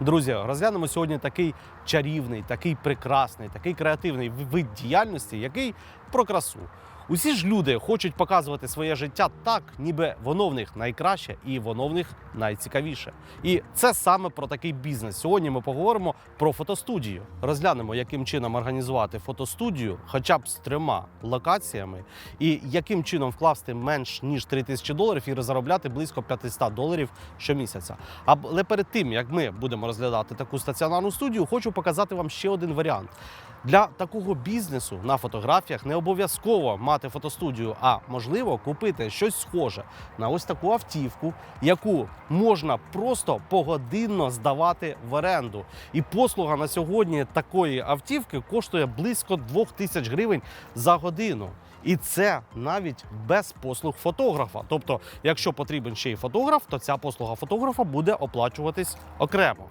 Друзі, розглянемо сьогодні такий чарівний, такий прекрасний, такий креативний вид діяльності, який про красу. Усі ж люди хочуть показувати своє життя так, ніби воно в них найкраще і воно в них найцікавіше. І це саме про такий бізнес. Сьогодні ми поговоримо про фотостудію. Розглянемо, яким чином організувати фотостудію, хоча б з трьома локаціями, і яким чином вкласти менш ніж 3 тисячі доларів і заробляти близько 500 доларів щомісяця. Але перед тим як ми будемо розглядати таку стаціонарну студію, хочу показати вам ще один варіант. Для такого бізнесу на фотографіях не обов'язково мати фотостудію, а можливо купити щось схоже на ось таку автівку, яку можна просто погодинно здавати в оренду. І послуга на сьогодні такої автівки коштує близько 2000 тисяч гривень за годину. І це навіть без послуг фотографа. Тобто, якщо потрібен ще й фотограф, то ця послуга фотографа буде оплачуватись окремо.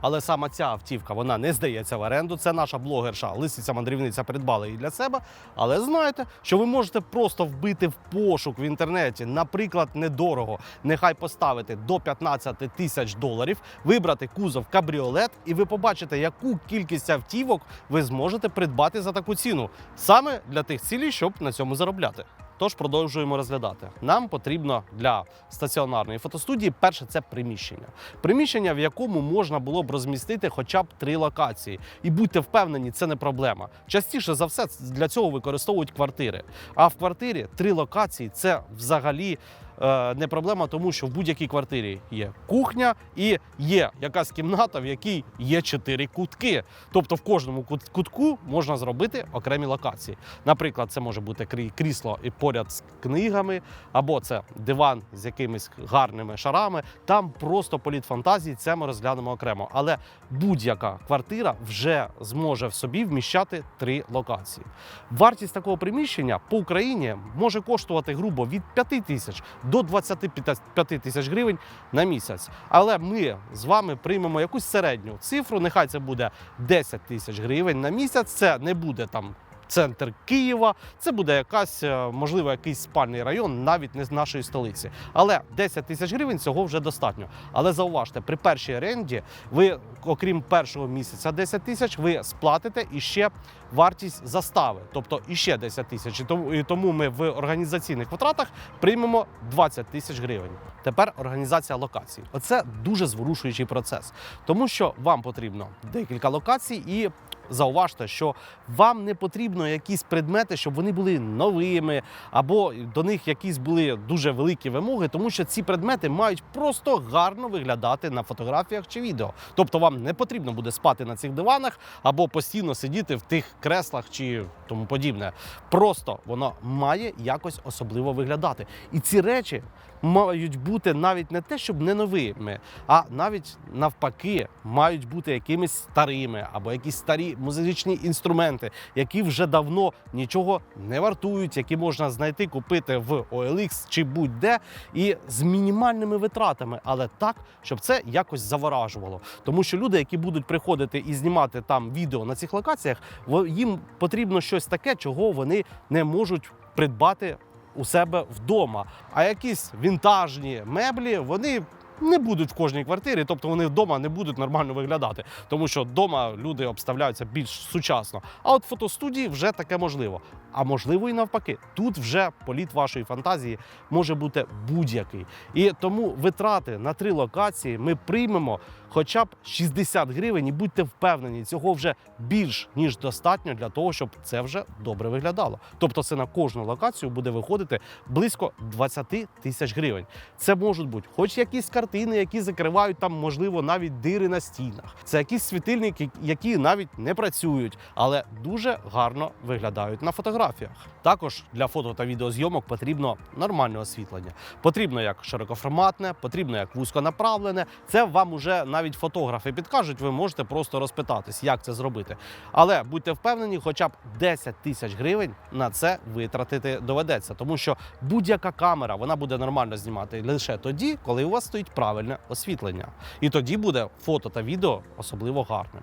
Але саме ця автівка вона не здається в оренду. Це наша блогерша Лисиця мандрівниця придбала її для себе. Але знайте, що ви можете просто вбити в пошук в інтернеті, наприклад, недорого, нехай поставити до 15 тисяч доларів, вибрати кузов кабріолет, і ви побачите, яку кількість автівок ви зможете придбати за таку ціну, саме для тих цілей, щоб на цьому заробляти. Тож продовжуємо розглядати. Нам потрібно для стаціонарної фотостудії перше це приміщення. Приміщення, в якому можна було б розмістити хоча б три локації. І будьте впевнені, це не проблема. Частіше за все для цього використовують квартири. А в квартирі три локації це взагалі. Е, Не проблема, тому що в будь-якій квартирі є кухня і є якась кімната, в якій є чотири кутки. Тобто в кожному кутку можна зробити окремі локації. Наприклад, це може бути крісло і поряд з книгами, або це диван з якимись гарними шарами. Там просто політ фантазії. Це ми розглянемо окремо. Але будь-яка квартира вже зможе в собі вміщати три локації. Вартість такого приміщення по Україні може коштувати грубо від 5 тисяч до 25 тисяч гривень на місяць. Але ми з вами приймемо якусь середню цифру. Нехай це буде 10 тисяч гривень на місяць. Це не буде там. Центр Києва, це буде якась, е, можливо, якийсь спальний район, навіть не з нашої столиці. Але 10 тисяч гривень цього вже достатньо. Але зауважте, при першій оренді ви, окрім першого місяця 10 тисяч, ви сплатите іще вартість застави, тобто іще 10 тисяч. І тому, ми в організаційних витратах приймемо 20 тисяч гривень. Тепер організація локацій. Оце дуже зворушуючий процес, тому що вам потрібно декілька локацій і. Зауважте, що вам не потрібно якісь предмети, щоб вони були новими, або до них якісь були дуже великі вимоги, тому що ці предмети мають просто гарно виглядати на фотографіях чи відео. Тобто вам не потрібно буде спати на цих диванах або постійно сидіти в тих креслах чи тому подібне. Просто воно має якось особливо виглядати. І ці речі мають бути навіть не те, щоб не новими, а навіть навпаки мають бути якимись старими або якісь старі музичні інструменти, які вже давно нічого не вартують, які можна знайти, купити в OLX чи будь-де, і з мінімальними витратами, але так, щоб це якось заворажувало. Тому що люди, які будуть приходити і знімати там відео на цих локаціях, їм потрібно щось таке, чого вони не можуть придбати у себе вдома. А якісь вінтажні меблі вони. Не будуть в кожній квартирі, тобто вони вдома не будуть нормально виглядати, тому що вдома люди обставляються більш сучасно. А от фотостудії вже таке можливо. А можливо і навпаки, тут вже політ вашої фантазії може бути будь-який. І тому витрати на три локації ми приймемо хоча б 60 гривень, і будьте впевнені, цього вже більш ніж достатньо для того, щоб це вже добре виглядало. Тобто, це на кожну локацію буде виходити близько 20 тисяч гривень. Це можуть бути хоч якісь картини, які закривають там, можливо, навіть дири на стінах. Це якісь світильники, які навіть не працюють, але дуже гарно виглядають на фотографіях. Також для фото та відеозйомок потрібно нормальне освітлення. Потрібно як широкоформатне, потрібно як вузьконаправлене. Це вам уже навіть фотографи підкажуть. Ви можете просто розпитатись, як це зробити. Але будьте впевнені, хоча б 10 тисяч гривень на це витратити доведеться, тому що будь-яка камера вона буде нормально знімати лише тоді, коли у вас стоїть правильне освітлення. І тоді буде фото та відео особливо гарним.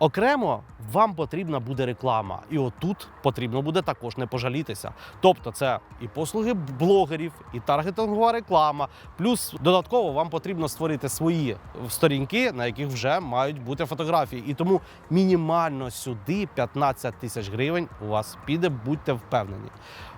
Окремо вам потрібна буде реклама, і отут потрібно буде також не пожалітися. Тобто, це і послуги блогерів, і таргетингова реклама. Плюс додатково вам потрібно створити свої сторінки, на яких вже мають бути фотографії. І тому мінімально сюди 15 тисяч гривень у вас піде, будьте впевнені.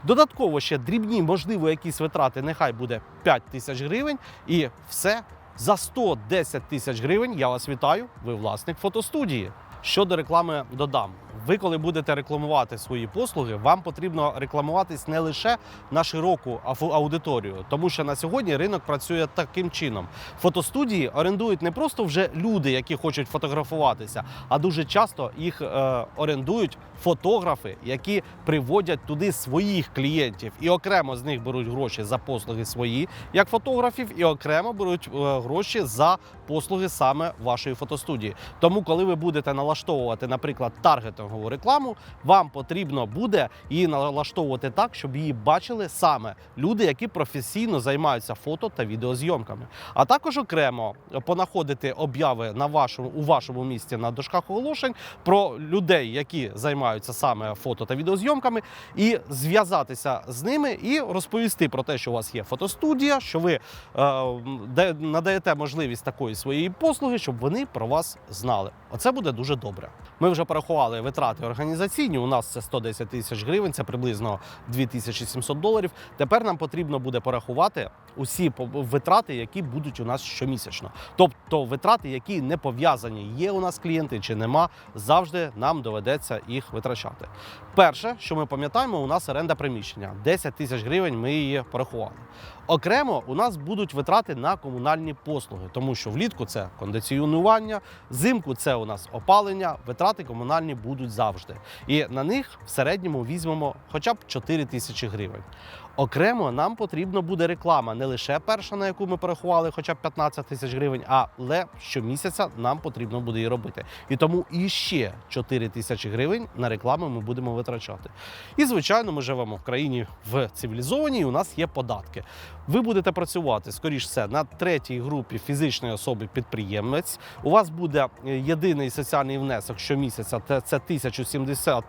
Додатково ще дрібні, можливо, якісь витрати, нехай буде 5 тисяч гривень, і все. За 110 тисяч гривень я вас вітаю. Ви власник фотостудії. Щодо реклами додам. Ви, коли будете рекламувати свої послуги, вам потрібно рекламуватись не лише на широку аудиторію, тому що на сьогодні ринок працює таким чином. Фотостудії орендують не просто вже люди, які хочуть фотографуватися, а дуже часто їх е, орендують фотографи, які приводять туди своїх клієнтів, і окремо з них беруть гроші за послуги свої, як фотографів, і окремо беруть е, гроші за послуги саме вашої фотостудії. Тому, коли ви будете налаштовувати, наприклад, таргетингову рекламу, вам потрібно буде її налаштовувати так, щоб її бачили саме люди, які професійно займаються фото та відеозйомками. А також окремо понаходити обяви на вашому у вашому місті на дошках оголошень про людей, які займаються саме фото та відеозйомками, і зв'язатися з ними і розповісти про те, що у вас є фотостудія, що ви е, надаєте можливість такої своєї послуги, щоб вони про вас знали. Оце буде дуже добре. Ми вже порахували витрати організаційні. У нас це 110 тисяч гривень, це приблизно 2700 доларів. Тепер нам потрібно буде порахувати усі витрати, які будуть у нас щомісячно. Тобто витрати, які не пов'язані, є у нас клієнти чи нема, завжди нам доведеться їх витрачати. Перше, що ми пам'ятаємо, у нас оренда приміщення 10 тисяч гривень. Ми її порахували. Окремо у нас будуть витрати на комунальні послуги, тому що влітку це кондиціонування, взимку це у нас опалення. Витрати комунальні будуть завжди. І на них в середньому візьмемо хоча б 4 тисячі гривень. Окремо нам потрібна буде реклама, не лише перша, на яку ми порахували, хоча б 15 тисяч гривень, але щомісяця нам потрібно буде її робити. І тому іще 4 тисячі гривень на рекламу ми будемо витрачати. І звичайно, ми живемо в країні в цивілізованій. У нас є податки. Ви будете працювати скоріш все на третій групі фізичної особи підприємець. У вас буде е, єдиний соціальний внесок щомісяця. Це 1070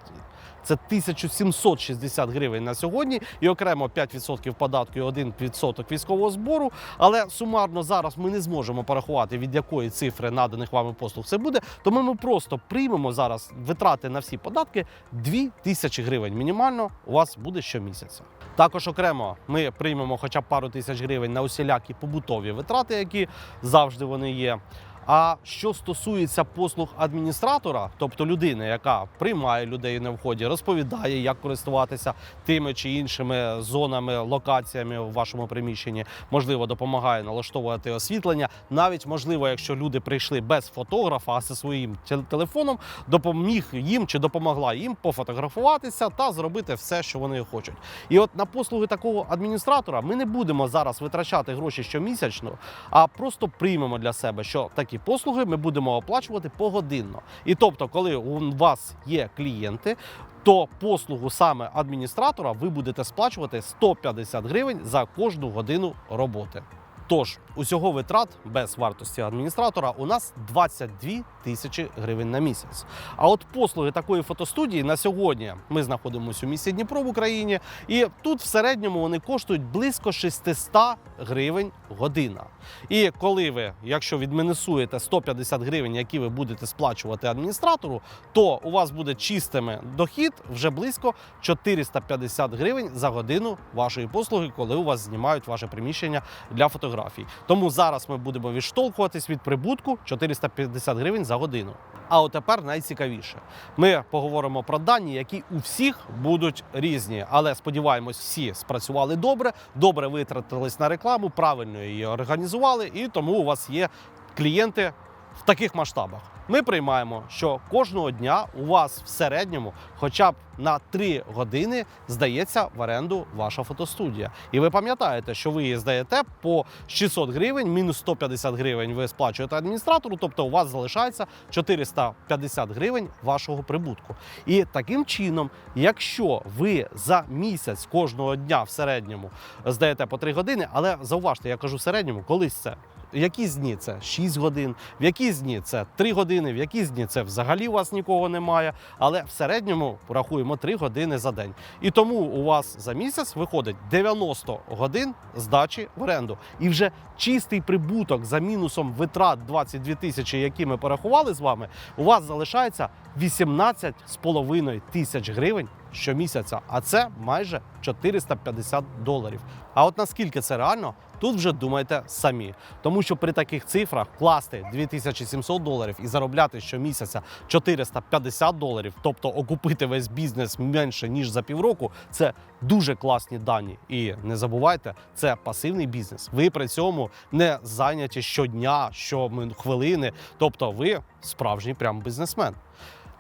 це 1760 гривень на сьогодні, і окремо 5% податку і 1% військового збору. Але сумарно зараз ми не зможемо порахувати, від якої цифри наданих вами послуг це буде. Тому ми просто приймемо зараз витрати на всі податки 2 тисячі гривень. Мінімально у вас буде щомісяця. Також окремо ми приймемо хоча б пару тисяч гривень на усілякі побутові витрати, які завжди вони є. А що стосується послуг адміністратора, тобто людини, яка приймає людей на вході, розповідає, як користуватися тими чи іншими зонами, локаціями в вашому приміщенні, можливо, допомагає налаштовувати освітлення. Навіть можливо, якщо люди прийшли без фотографа, а зі своїм телефоном, допоміг їм чи допомогла їм пофотографуватися та зробити все, що вони хочуть. І от на послуги такого адміністратора ми не будемо зараз витрачати гроші щомісячно, а просто приймемо для себе, що такі послуги ми будемо оплачувати погодинно. І тобто, коли у вас є клієнти, то послугу саме адміністратора ви будете сплачувати 150 гривень за кожну годину роботи. Тож усього витрат без вартості адміністратора у нас 22 тисячі гривень на місяць. А от послуги такої фотостудії на сьогодні ми знаходимося у місті Дніпро в Україні, і тут в середньому вони коштують близько 600 гривень година. І коли ви, якщо відмінусуєте 150 гривень, які ви будете сплачувати адміністратору, то у вас буде чистими дохід вже близько 450 гривень за годину вашої послуги, коли у вас знімають ваше приміщення для фотографій. Тому зараз ми будемо відштовхуватись від прибутку 450 гривень за годину. А от тепер найцікавіше. Ми поговоримо про дані, які у всіх будуть різні, але сподіваємось, всі спрацювали добре, добре витратились на рекламу, правильно її організували, і тому у вас є клієнти в таких масштабах. Ми приймаємо, що кожного дня у вас в середньому, хоча б на 3 години, здається в оренду ваша фотостудія. І ви пам'ятаєте, що ви її здаєте по 600 гривень, мінус 150 гривень ви сплачуєте адміністратору, тобто у вас залишається 450 гривень вашого прибутку. І таким чином, якщо ви за місяць кожного дня в середньому здаєте по 3 години, але зауважте, я кажу в середньому, колись це якісь дні це 6 годин, в якісь дні це 3 години, в якісь дні це взагалі у вас нікого немає. Але в середньому рахуємо 3 години за день. І тому у вас за місяць виходить 90 годин здачі в оренду. І вже чистий прибуток за мінусом витрат 22 тисячі, які ми порахували з вами, у вас залишається 18,5 тисяч гривень щомісяця, а це майже 450 доларів. А от наскільки це реально, тут вже думайте самі. Тому що при таких цифрах класти 2700 доларів і заробляти щомісяця 450 доларів, тобто окупити весь бізнес менше ніж за півроку, це дуже класні дані. І не забувайте, це пасивний бізнес. Ви при цьому не зайняті щодня, щохвилини. Тобто, ви справжній прям бізнесмен.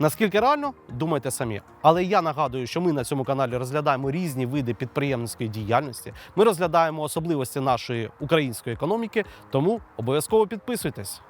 Наскільки реально, думайте самі. Але я нагадую, що ми на цьому каналі розглядаємо різні види підприємницької діяльності. Ми розглядаємо особливості нашої української економіки, тому обов'язково підписуйтесь.